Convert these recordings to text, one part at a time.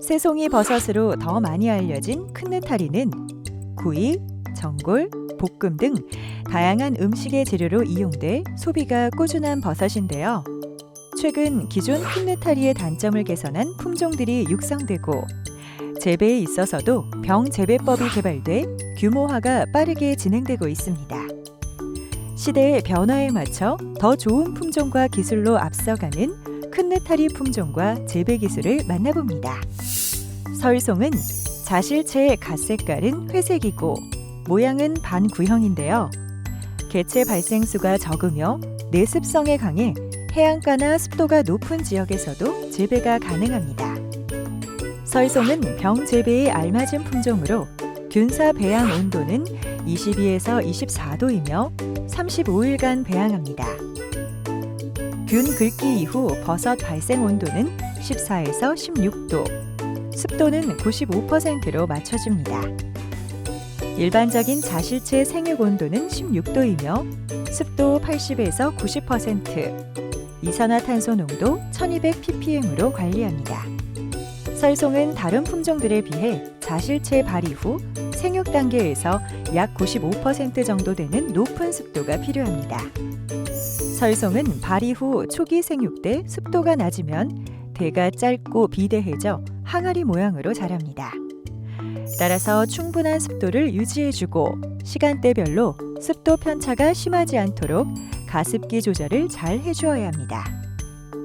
새송이 버섯으로 더 많이 알려진 큰 느타리는 구이, 전골, 볶음 등 다양한 음식의 재료로 이용돼 소비가 꾸준한 버섯인데요. 최근 기존 큰 느타리의 단점을 개선한 품종들이 육성되고 재배에 있어서도 병 재배법이 개발돼 규모화가 빠르게 진행되고 있습니다. 시대의 변화에 맞춰 더 좋은 품종과 기술로 앞서가는 큰 느타리 품종과 재배 기술을 만나봅니다. 설송은 자실체의 갓 색깔은 회색이고 모양은 반구형인데요. 개체 발생수가 적으며 내습성에 강해 해안가나 습도가 높은 지역에서도 재배가 가능합니다. 설송은 병 재배에 알맞은 품종으로 균사 배양 온도는 22에서 24도이며 35일간 배양합니다. 균 긁기 이후 버섯 발생 온도는 14에서 16도, 습도는 95%로 맞춰줍니다. 일반적인 자실체 생육 온도는 16도이며 습도 80에서 90%, 이산화탄소 농도 1200ppm으로 관리합니다. 설송은 다른 품종들에 비해 자실체 발휘 후 생육 단계에서 약 95% 정도 되는 높은 습도가 필요합니다. 설송은 발휘 후 초기 생육 때 습도가 낮으면 대가 짧고 비대해져 항아리 모양으로 자랍니다. 따라서 충분한 습도를 유지해주고 시간대별로 습도 편차가 심하지 않도록 가습기 조절을 잘 해주어야 합니다.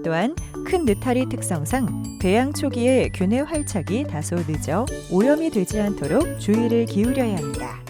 또한 큰 느타리 특성상 배양 초기에 균의 활착이 다소 늦어 오염이 되지 않도록 주의를 기울여야 합니다.